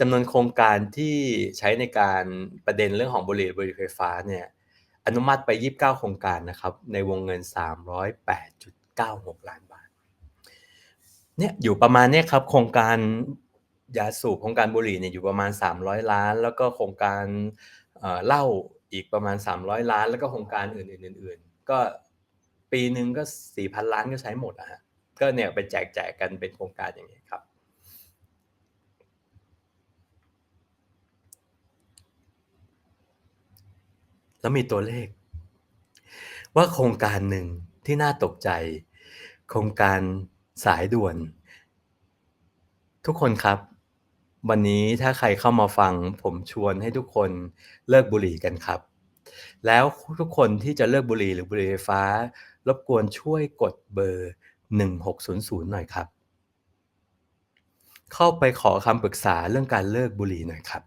จำนวนโครงการที่ใช้ในการประเด็นเรื่องของบุหรี่บุหรี่ไฟฟ้าเนี่ยอนุมัติไป 29 โครงการนะครับ ในวงเงิน 308.96 ล้านบาทเนี่ยอยู่ประมาณเนี้ยครับ โครงการยาสูบโครงการบุหรี่เนี่ยอยู่ประมาณ 300 ล้าน แล้วก็โครงการเหล้าอีกประมาณ 300 ล้าน แล้วก็โครงการอื่นๆๆก็ปีหนึ่งก็ 4,000 ล้านก็ใช้หมดอะฮะก็เนี่ยไปแจกแจกกันเป็นโครงการอย่างนี้ครับ แล้วมีตัวเลข ว่าโครงการหนึ่งที่น่าตกใจ โครงการสายด่วน ทุกคนครับ วันนี้ถ้าใครเข้ามาฟัง ผมชวนให้ทุกคนเลิกบุหรี่กันครับ แล้วทุกคนที่จะเลิกบุหรี่หรือบุหรี่ไฟฟ้า รบกวนช่วยกดเบอร์ 1600 หน่อยครับ เข้าไปขอคำปรึกษาเรื่องการเลิกบุหรี่หน่อยครับ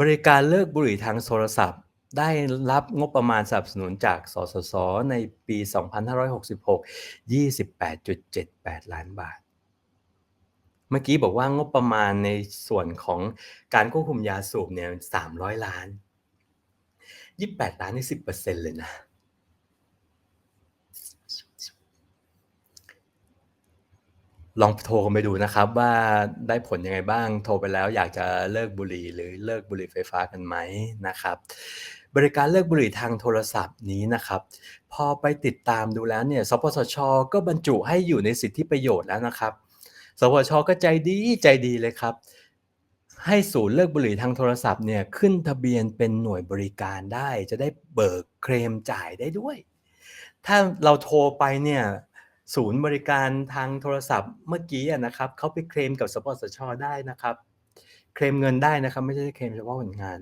บริการเลิกบุหรี่ทางโทรศัพท์ ได้รับงบประมาณสนับสนุนจาก สสส ในปี 2566 28.78 ล้านบาท เมื่อกี้บอกว่างบประมาณในส่วนของการควบคุมยาสูบเนี่ย300 ล้าน 28 ล้านนี่10%เลยนะ ลองโทรกันไปดูนะครับ ว่าได้ผลยังไงบ้างโทรไปแล้วอยากจะเลิกบุหรี่หรือเลิกบุหรี่ไฟฟ้ากันไหมนะครับ บริการเลิกบุหรี่ทางโทรศัพท์นี้นะครับ พอไปติดตามดูแล้วเนี่ยสปสช ก็บรรจุให้อยู่ในสิทธิประโยชน์แล้วนะครับ สปสช ก็ใจดีใจดีเลยครับ ให้ศูนย์เลิกบุหรี่ทางโทรศัพท์เนี่ยขึ้นทะเบียนเป็นหน่วยบริการได้ จะได้เบิกเคลมจ่ายได้ด้วย ถ้าเราโทรไปเนี่ย ศูนย์บริการทางโทรศัพท์เมื่อกี้นะครับเขาไปเคลมกับสปสชได้นะครับ เคลมเงินได้นะครับ ไม่ใช่เคลมเฉพาะผลงาน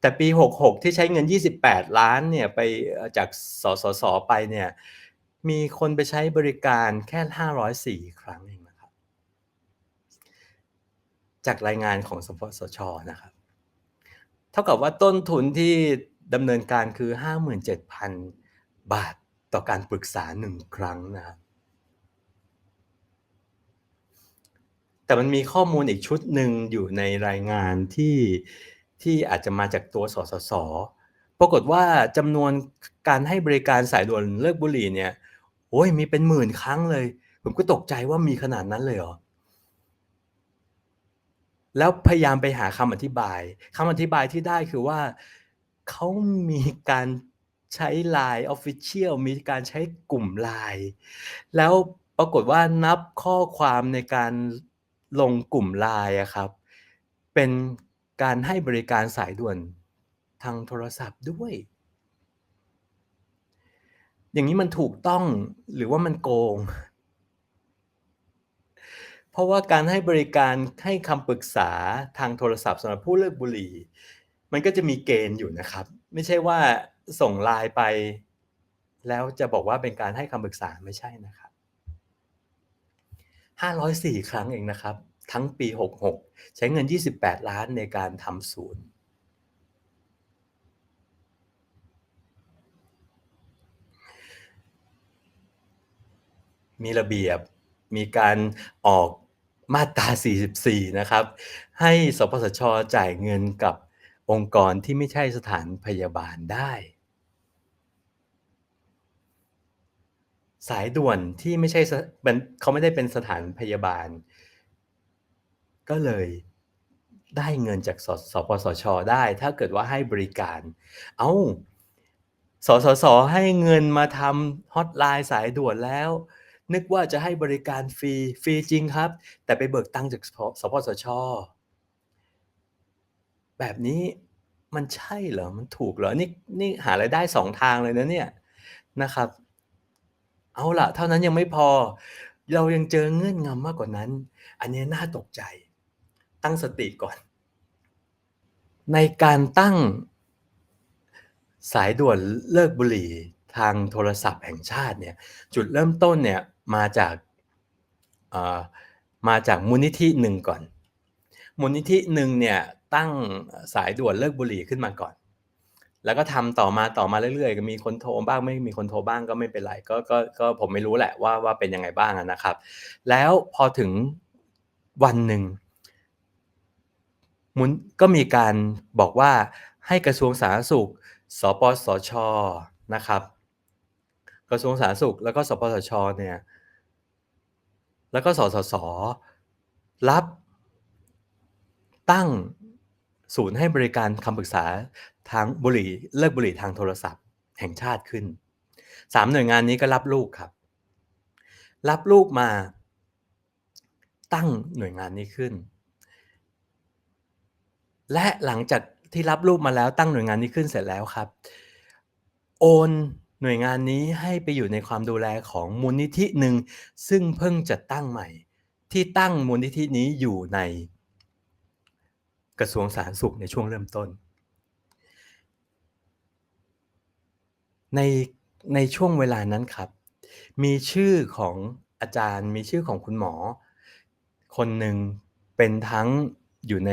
แต่ปี 66 ที่ใช้เงิน 28 ล้านเนี่ยไปจากสสสไปเนี่ยมีคนไปใช้บริการแค่ 504 ครั้งเองนะครับ จากรายงานของสปสชนะครับ เท่ากับว่าต้นทุนที่ดำเนินการคือ 57,000 บาท ต่อการปรึกษา1ครั้งนะครับแต่มันมีข้อมูลอีกชุดหนึ่งอยู่ในรายงานที่ที่อาจจะมาจากตัวสสส ปรากฏว่าจำนวนการให้บริการสายด่วนเลิกบุหรี่เนี่ยโอ้ยมีเป็นหมื่นครั้งเลย ผมก็ตกใจว่ามีขนาดนั้นเลยเหรอ แล้วพยายามไปหาคำอธิบายคำอธิบายที่ได้คือว่าเขามีการ ใช้ LINE Official มีการใช้กลุ่ม LINE แล้วปรากฏว่านับข้อความในการลงกลุ่ม LINE อะครับ เป็นการให้บริการสายด่วนทางโทรศัพท์ด้วย อย่างนี้มันถูกต้องหรือว่ามันโกง?เพราะว่าการให้บริการให้คำปรึกษาทางโทรศัพท์สำหรับผู้เลิกบุหรี่ มันก็จะมีเกณฑ์อยู่นะครับ ไม่ใช่ว่า ส่ง LINE ไป แล้วจะบอกว่าเป็นการให้คำปรึกษาไม่ใช่นะครับ 504 ครั้งเองนะครับ ทั้งปี 66 ใช้เงิน 28 ล้านในการทำศูนย์มีระเบียบมีการออกมาตรา 44 นะครับ ให้สปสชจ่ายเงินกับองค์กรที่ไม่ใช่สถานพยาบาลได้ สายด่วนที่ไม่ใช่สมันเขาไม่ได้เป็นสถานพยาบาล ก็เลยได้เงินจากสสปสช ได้ ถ้าเกิดว่าให้บริการ เอ้าสสสให้เงินมาทำฮอตไลน์สายด่วนแล้ว นึกว่าจะให้บริการฟรีฟรีจริงครับ แต่ไปเบิกตังค์จากสพสปสช แบบนี้มันใช่เหรอ?มันถูกเหรอ?นี่นี่หารายได้2ทางเลยนะเนี่ยนะครับ เอาล่ะ เท่านั้นยังไม่พอ เรายังเจอเงื่อนงำมากกว่านั้น อันนี้น่าตกใจ ตั้งสติก่อน ในการตั้งสายด่วนเลิกบุหรี่ทางโทรศัพท์แห่งชาติเนี่ยจุดเริ่มต้นเนี่ยมาจากามาจากมูลนิธิหนึ่งก่อน มูลนิธิหนึ่งเนี่ยตั้งสายด่วนเลิกบุหรี่ขึ้นมาก่อน แล้วก็ทำต่อมาต่อมาเรื่อยๆ ก็มีคนโทรบ้างไม่มีคนโทรบ้างก็ไม่เป็นไรก็ก็ก็ผมไม่รู้แหละว่าว่าเป็นยังไงบ้างนะครับ แล้วพอถึงวันหนึ่งมุนก็มีการบอกว่าให้กระทรวงสาธารณสุข สปสชนะครับ กระทรวงสาธารณสุข แล้วก็สปสชเนี่ยแล้วก็สสสรับตั้ง ศูนย์ให้บริการคำปรึกษาทางบุหรี่เลิกบุหรี่ทางโทรศัพท์ แห่งชาติขึ้นสามหน่วยงานนี้ก็รับลูกครับ รับลูกมาตั้งหน่วยงานนี้ขึ้น และหลังจากที่รับลูกมาแล้วตั้งหน่วยงานนี้ขึ้นเสร็จแล้วครับ โอนหน่วยงานนี้ให้ไปอยู่ในความดูแลของมูลนิธิหนึ่งซึ่งเพิ่งจะตั้งใหม่ ที่ตั้งมูลนิธินี้อยู่ใน กระทรวงสาธารณสุขในช่วงเริ่มต้น ในในช่วงเวลานั้นครับ มีชื่อของอาจารย์ มีชื่อของคุณหมอ คนหนึ่งเป็นทั้งอยู่ใน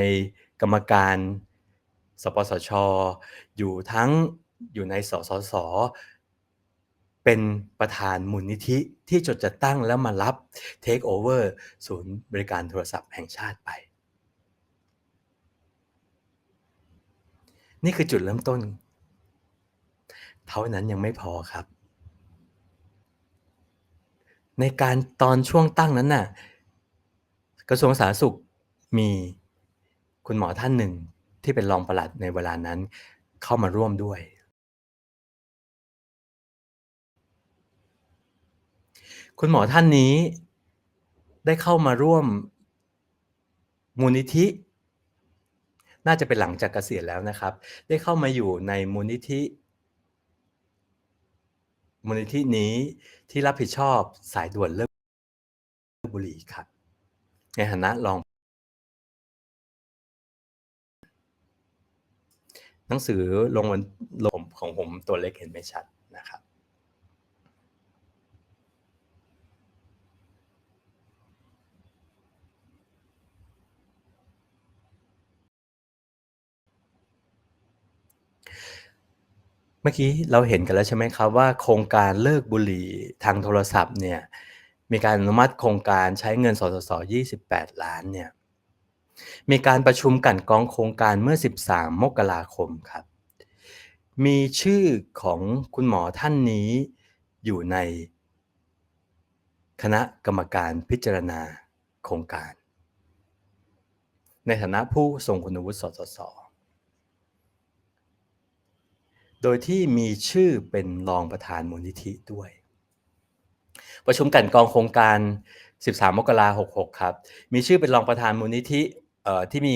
กรรมการสปสช อยู่ทั้งอยู่ในสสส เป็นประธานมูลนิธิที่จดจัดตั้งแล้วมารับ Take over ศูนย์บริการโทรศัพท์แห่งชาติไป นี่คือจุดเริ่มต้น เท่านั้นยังไม่พอครับ ในการตอนช่วงตั้งนั้นน่ะ กระทรวงสาธารณสุขมีคุณหมอท่านหนึ่งที่เป็นรองปลัดในเวลานั้น เข้ามาร่วมด้วย คุณหมอท่านนี้ได้เข้ามาร่วมมูลนิธิ น่าจะเป็นหลังจากเกษียณแล้วนะครับ ได้เข้ามาอยู่ในมูลนิธิมูลนิธินี้ที่รับผิดชอบสายด่วนเลิกบุหรี่ครับ ในฐานะรอง หนังสือลงวันลงของผมตัวเล็กเห็นไม่ชัดนะครับ เมื่อกี้เราเห็นกันแล้วใช่ไหมครับว่า โครงการเลิกบุหรี่ทางโทรศัพท์เนี่ยมีการอนุมัติโครงการใช้เงินสสส28 ล้านเนี่ยมีการประชุมกันกองโครงการเมื่อ 13 มกราคมครับ มีชื่อของคุณหมอท่านนี้อยู่ใน คณะกรรมการพิจารณาโครงการ ในฐานะผู้ทรงคุณวุฒิสสส โดยที่มีชื่อเป็นรองประธานมูลนิธิด้วย ประชุมกันกองโครงการ 13 มกราคม 66 ครับ มีชื่อเป็นรองประธานมูลนิธิที่มี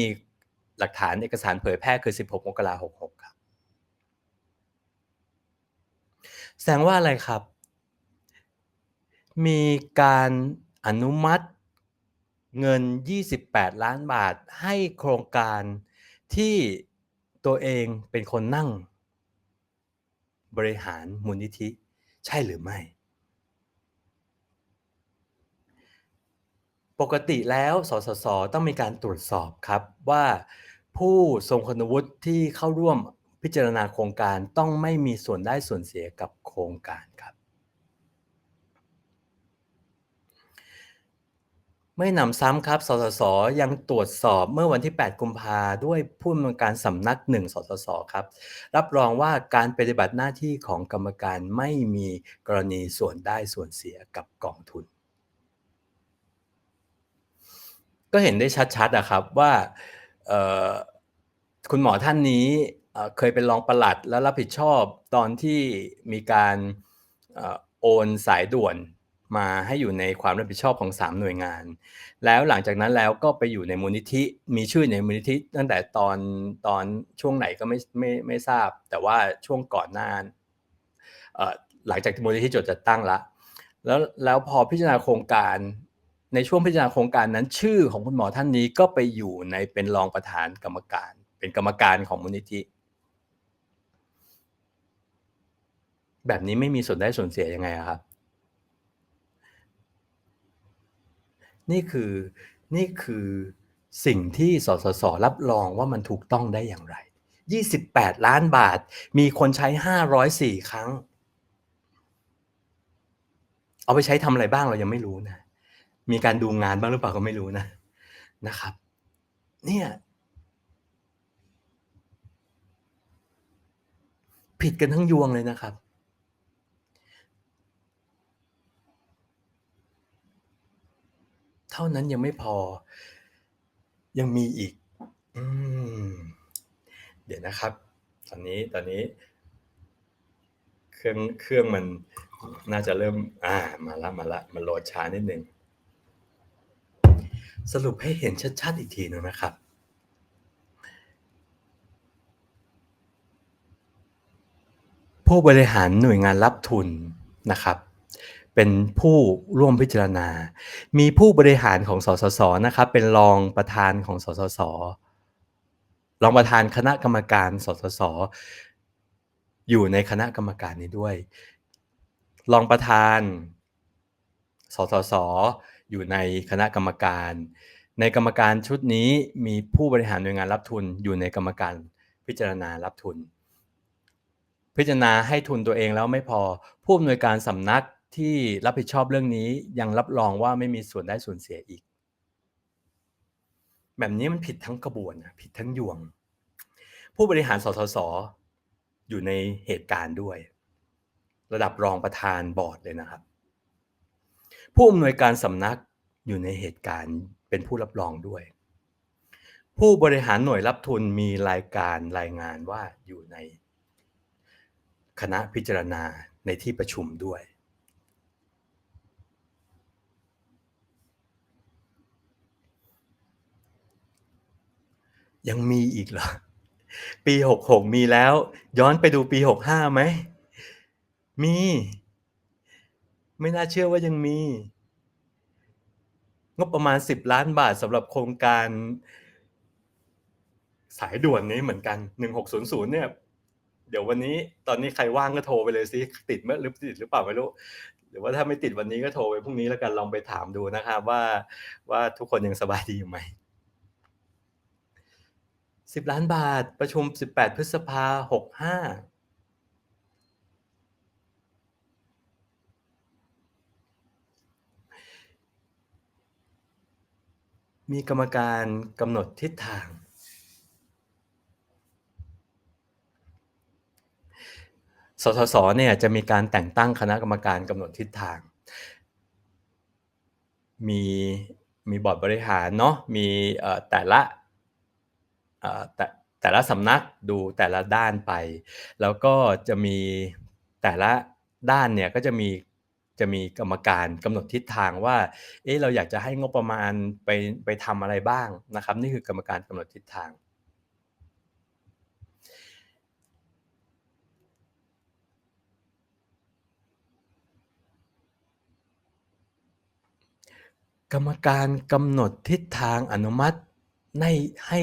หลักฐานเอกสารเผยแพร่คือ 16 มกราคม 66 ครับ แสดงว่าอะไรครับ มีการอนุมัติเงิน 28 ล้านบาทให้โครงการที่ตัวเองเป็นคนนั่ง บริหารมูลนิธิ ใช่หรือไม่ ปกติแล้วสสสต้องมีการตรวจสอบครับว่าผู้ทรงคุณวุฒิที่เข้าร่วมพิจารณาโครงการต้องไม่มีส่วนได้ส่วนเสียกับโครงการครับ ไม่หนำซ้ำครับ สสส ยังตรวจสอบเมื่อวันที่ 8 กุมภาด้วยผู้อำนวยการสำนัก1สสส ครับ รับรองว่าการปฏิบัติหน้าที่ของกรรมการไม่มีกรณีส่วนได้ส่วนเสียกับกองทุน ก็เห็นได้ชัดๆอะครับว่าคุณหมอท่านนี้เคยเป็นรองปลัดแล้วรับผิดชอบตอนที่มีการออโอนสายด่วน มาให้อยู่ในความรับผิดชอบของ 3 หน่วยงาน แล้วหลังจากนั้นแล้วก็ไปอยู่ในมูลนิธิมีชื่อในมูลนิธิตั้งแต่ตอนตอนช่วงไหนก็ไม่ไม่ไม่ทราบ แต่ว่าช่วงก่อนหน้าอ่อหลังจากที่มูลนิธิจดจัดตั้งละแล้วแล้วพอพิจารณาโครงการในช่วงพิจารณาโครงการนั้นชื่อของคุณหมอท่านนี้ก็ไปอยู่ในเป็นรองประธานกรรมการ เป็นกรรมการของมูลนิธิแบบนี้ไม่มีส่วนได้ส่วนเสียยังไงครับ นี่คือนี่คือสิ่งที่สสสรับรองว่ามันถูกต้องได้อย่างไร 28 ล้านบาท มีคนใช้ 504 ครั้ง เอาไปใช้ทำอะไรบ้างเรายังไม่รู้นะ มีการดูงานบ้างหรือเปล่าก็ไม่รู้นะนะครับ เนี่ยผิดกันทั้งยวงเลยนะครับ เท่านั้นยังไม่พอ ยังมีอีก อืม เดี๋ยวนะครับ ตอนนี้ตอนนี้ เครื่องเครื่องมันน่าจะเริ่ม อ่า มาล้วมาล้วมันโหลดช้านิดหนึ่งสรุปให้เห็นชัดๆอีกทีหนึ่งนะครับ ผู้บริหารหน่วยงานรับทุนนะครับ เป็นผู้ร่วมพิจารณา มีผู้บริหารของสสส.นะครับ เป็นรองประธานของสสส.รองประธานคณะกรรมการสสส.อยู่ในคณะกรรมการนี้ด้วย รองประธานสสส.อยู่ในคณะกรรมการ ในกรรมการชุดนี้มีผู้บริหารหน่วยงานรับทุนอยู่ในกรรมการพิจารณารับทุน พิจารณาให้ทุนตัวเองแล้วไม่พอผู้อำนวยการสำนัก ที่รับผิดชอบเรื่องนี้ยังรับรองว่าไม่มีส่วนได้ส่วนเสียอีก แบบนี้มันผิดทั้งกระบวนผิดทั้งยวง ผู้บริหารสสส.อยู่ในเหตุการณ์ด้วย ระดับรองประธานบอร์ดเลยนะครับ ผู้อำนวยการสำนักอยู่ในเหตุการณ์เป็นผู้รับรองด้วย ผู้บริหารหน่วยรับทุนมีรายการรายงานว่าอยู่ในคณะพิจารณาในที่ประชุมด้วย ยังมีอีกเหรอ?ปี66มีแล้ว ย้อนไปดูปี65ไหม?มี ไม่น่าเชื่อว่ายังมี งบประมาณ10ล้านบาทสำหรับโครงการสายด่วนนี้เหมือนกัน1600เนี่ย เดี๋ยววันนี้ตอนนี้ใครว่างก็โทรไปเลยซิติดไหมหรือติดหรือเปล่าไม่รู้หรือว่าถ้าไม่ติดวันนี้ก็โทรไปพรุ่งนี้แล้วกันลองไปถามดูนะครับว่าว่าทุกคนยังสบายดีอยู่ไหม? 10ล้านบาทประชุม18พฤษภา65มีกรรมการกำหนดทิศทางสสส.เนี่ยจะมีการแต่งตั้งคณะกรรมการกำหนดทิศทาง มีมีบอร์ดบริหารเนาะ มีแต่ละ แต่แต่ละสำนักดูแต่ละด้านไป แล้วก็จะมีแต่ละด้านเนี่ยก็จะมีจะมีกรรมการกำหนดทิศทางว่า เอ๊ะเราอยากจะให้งบประมาณไปไปทำอะไรบ้างนะครับ นี่คือกรรมการกำหนดทิศทาง กรรมการกำหนดทิศทางอนุมัติในให้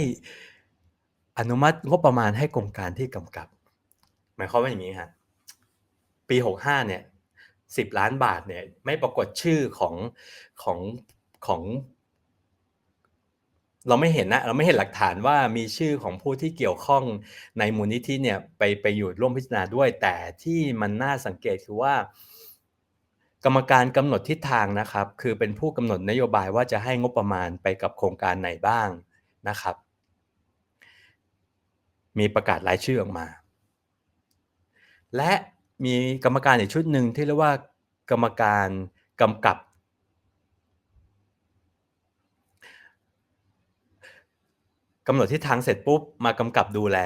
อนุมัติงบประมาณให้กรมการที่กำกับ หมายความว่าอย่างงี้ครับปี65เนี่ย10ล้านบาทเนี่ยไม่ปรากฏชื่อของของของ เราไม่เห็นนะเราไม่เห็นหลักฐานว่ามีชื่อของผู้ที่เกี่ยวข้องในมูลนิธิเนี่ยไปไปอยู่ร่วมพิจารณาด้วย แต่ที่มันน่าสังเกตคือว่า กรรมการกำหนดทิศทางนะครับ คือเป็นผู้กำหนดนโยบายว่าจะให้งบประมาณไปกับโครงการไหนบ้างนะครับ มีประกาศรายชื่อออกมา และมีกรรมการอีกชุดหนึ่งที่เรียกว่ากรรมการกำกับ กำหนดทิศทางเสร็จปุ๊บมากำกับดูแล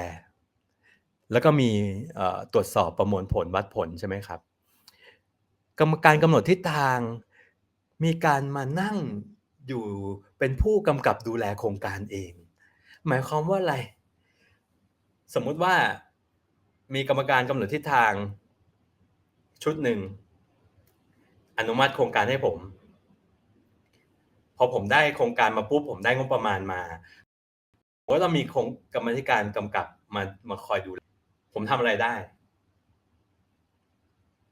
แล้วก็มีตรวจสอบประมวลผลวัดผลใช่ไหมครับ กรรมการกำหนดทิศทางมีการมานั่งอยู่เป็นผู้กำกับดูแลโครงการเอง หมายความว่าอะไร? สมมุติว่ามีกรรมการกำหนดทิศทาง ชุดหนึ่ง อนุมัติโครงการให้ผม พอผมได้โครงการมาปุ๊บผมได้งบประมาณมาผมก็ต้องมีโครงกรรมธิการกำกับมามาคอยดู ผมทำอะไรได้?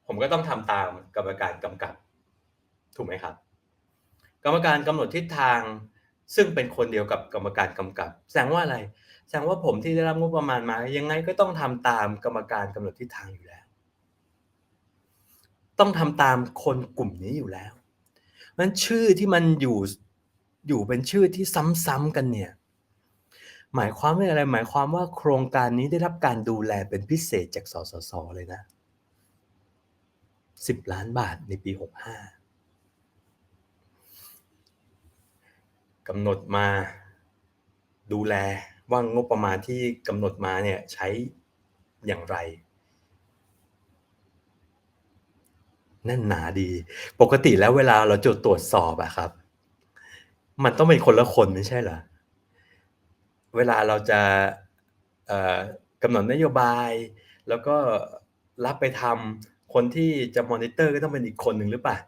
ผมก็ต้องทำตามกรรมการกำกับ ถูกไหมครับ?กรรมการกำหนดทิศทางซึ่งเป็นคนเดียวกับกรรมการกำกับ แสดงว่าอะไร? แสดงว่าผมที่ได้รับงบประมาณมา ยังไงก็ต้องทำตามกรรมการกำหนดทิศทางอยู่แล้ว ต้องทำตามคนกลุ่มนี้อยู่แล้วนั้นชื่อที่มันอยู่อยู่เป็นชื่อที่ซ้ำๆกันเนี่ย หมายความว่าอะไร หมายความว่าโครงการนี้ได้รับการดูแลเป็นพิเศษจากสสสเลยนะ10ล้านบาทในปี65กำหนดมาดูแล ว่างบประมาณที่กำหนดมาเนี่ยใช้อย่างไรแน่นหนาดี ปกติแล้วเวลาเราจะตรวจสอบอะครับ มันต้องเป็นคนละคนไม่ใช่เหรอ เวลาเราจะกำหนดนโยบาย แล้วก็รับไปทำคนที่จะมอนิเตอร์ก็ต้องเป็นอีกคนหนึ่งหรือเปล่า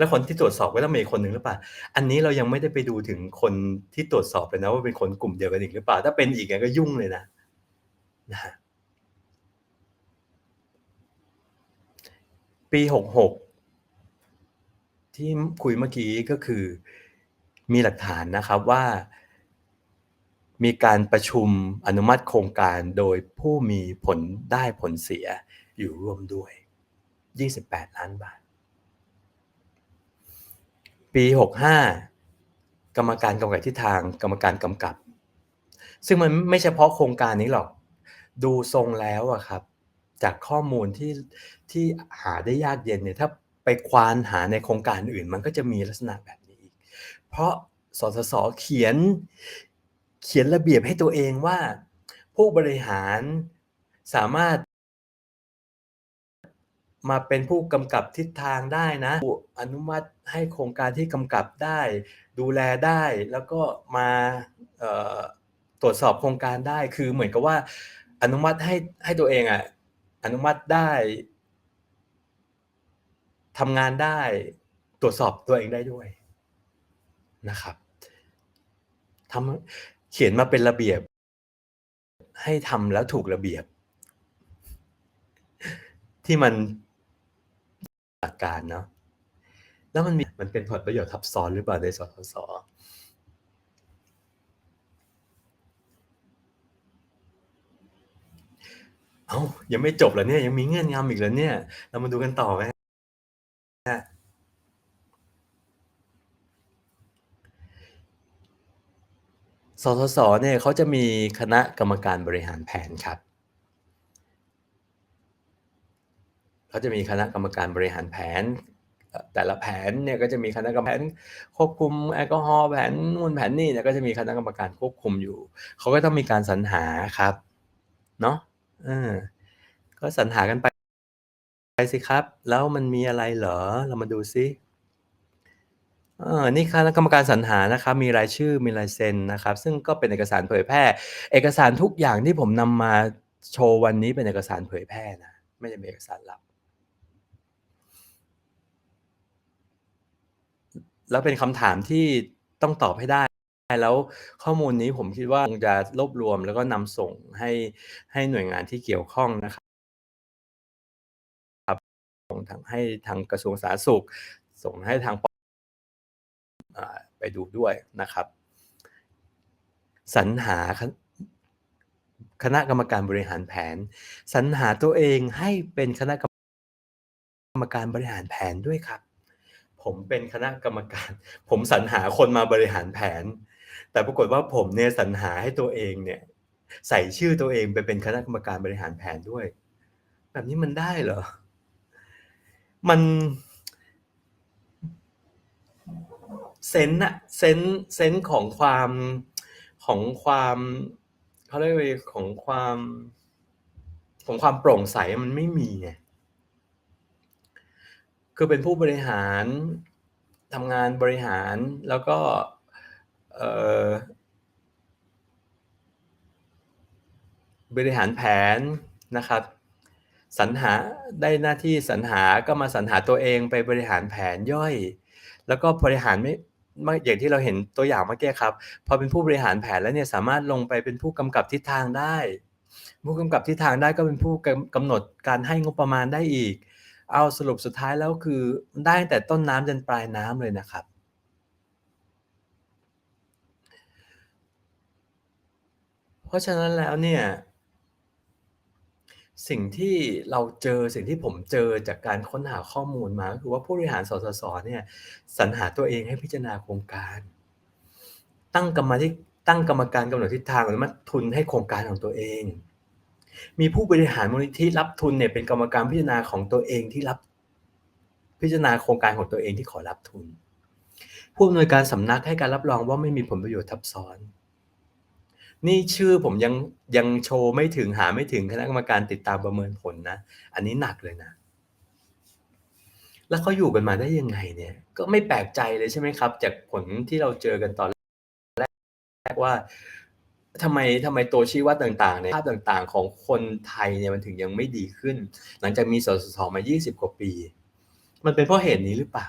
แล้วคนที่ตรวจสอบก็ต้องเป็นอีคนหนึ่งหรือเปล่า อันนี้เรายังไม่ได้ไปดูถึงคนที่ตรวจสอบเลยนะว่าเป็นคนกลุ่มเดียวกันอีกหรือเปล่า ถ้าเป็นอีกก็ยุ่งเลยนะนะฮะปี66ที่คุยเมื่อกี้ก็คือมีหลักฐานนะครับว่า มีการประชุมอนุมัติโครงการโดยผู้มีผลได้ผลเสียอยู่ร่วมด้วย 28 ล้านบาท ปี65กรรมการกำกับทิศทางกรรมการกำกับ ซึ่งมันไม่เฉพาะโครงการนี้หรอก ดูทรงแล้วอะครับ จากข้อมูลที่ที่หาได้ยากเย็นเนี่ยถ้าไปควานหาในโครงการอื่น มันก็จะมีลักษณะแบบนี้อีก เพราะสสสเขียนเขียนระเบียบให้ตัวเองว่า ผู้บริหารสามารถ มาเป็นผู้กำกับทิศทางได้นะอนุมัติให้โครงการที่กำกับได้ ดูแลได้แล้วก็มาตรวจสอบโครงการได้คือเหมือนกับว่า อนุมัติให้ให้ตัวเองอะอนุมัติได้ทำงานได้ตรวจสอบตัวเองได้ด้วยนะครับทำเขียนมาเป็นระเบียบ ให้ทำแล้วถูกระเบียบ ที่มัน หลักการเนาะแล้วมันมีมันเป็นผลประโยชน์ทับซ้อนหรือเปล่าในสสส?อ้ายังไม่จบเหรอเนี่ย ยังมีเงื่อนงำอีกเหรอเนี่ย เรามาดูกันต่อไหม?สสสเนี่ยเขาจะมีคณะกรรมการบริหารแผนครับ เขาจะมีคณะกรรมการบริหารแผน แต่ละแผนเนี่ยก็จะมีคณะกรรมแผนควบคุมแอลกอฮอล์แผนนู่นแผนนี่เนี่ยก็จะมีคณะกรรมการควบคุมอยู่ เขาก็ต้องมีการสรรหาครับเนาะเออก็สรรหากันไปไปสิครับ แล้วมันมีอะไรเหรอ?เรามาดูซิเออนี่คณะกรรมการสรรหานะครับ มีรายชื่อ มีลายเซ็นนะครับ ซึ่งก็เป็นเอกสารเผยแพร่ เอกสารทุกอย่างที่ผมนำมาโชว์วันนี้เป็นเอกสารเผยแพร่นะ ไม่ได้เป็นเอกสารลับ แล้วเป็นคำถามที่ต้องตอบให้ได้แล้วข้อมูลนี้ผมคิดว่าคงจะรวบรวมแล้วก็นำส่งให้ให้หน่วยงานที่เกี่ยวข้องนะครับครับส่งทางให้ทางกระทรวงสาธารณสุข ส่งให้ทางปอไปดูด้วยนะครับสรรหาคณะกรรมการบริหารแผนสรรหาตัวเองให้เป็นคณะกรรมการบริหารแผนด้วยครับ ผมเป็นคณะกรรมการ ผมสรรหาคนมาบริหารแผน แต่ปรากฏว่าผมเนี่ยสรรหาให้ตัวเองเนี่ย ใส่ชื่อตัวเองไปเป็นคณะกรรมการบริหารแผนด้วย แบบนี้มันได้เหรอ?มันเซนอะเซนเซนของความของความเขาเรียกว่าของความ ของความโปร่งใสมันไม่มีไง คือเป็นผู้บริหารทำงานบริหารแล้วก็บริหารแผนนะครับสรรหาได้หน้าที่สรรหาก็มาสรรหาตัวเองไปบริหารแผนย่อย แล้วก็บริหารไม่ไม่อย่างที่เราเห็นตัวอย่างเมื่อกี้ครับ พอเป็นผู้บริหารแผนแล้วเนี่ยสามารถลงไปเป็นผู้กำกับทิศทางได้ ผู้กำกับทิศทางได้ก็เป็นผู้กำกำหนดการให้งบประมาณได้อีก เอาสรุปสุดท้ายแล้วคือได้แต่ต้นน้ำยันปลายน้ำเลยนะครับ เพราะฉะนั้นแล้วเนี่ยสิ่งที่เราเจอสิ่งที่ผมเจอจากการค้นหาข้อมูลมาก็คือว่าผู้บริหารสสสเนี่ยสรรหาตัวเองให้พิจารณาโครงการ ตั้งกรรมาธิตั้งกรรมการกำหนดทิศทางอนุมัทุนให้โครงการของตัวเอง มีผู้บริหารมูลนิธิรับทุนเนี่ยเป็นกรรมการพิจารณาของตัวเองที่รับ พิจารณาโครงการของตัวเองที่ขอรับทุน ผู้อำนวยการสำนักให้การรับรองว่าไม่มีผลประโยชน์ทับซ้อน นี่ชื่อผมยังยังโชว์ไม่ถึงหาไม่ถึงคณะกรรมการติดตามประเมินผลนะ อันนี้หนักเลยนะ แล้วเขาอยู่กันมาได้ยังไงเนี่ย ก็ไม่แปลกใจเลยใช่ไหมครับ จากผลที่เราเจอกันตอนแรกว่า ทำไมทำไมตัวชี้วัดต่างๆในภาพต่างๆ ของคนไทยเนี่ยมันถึงยังไม่ดีขึ้น หลังจากมีสสสมา 20 กว่าปี มันเป็นเพราะเหตุนี้หรือเปล่า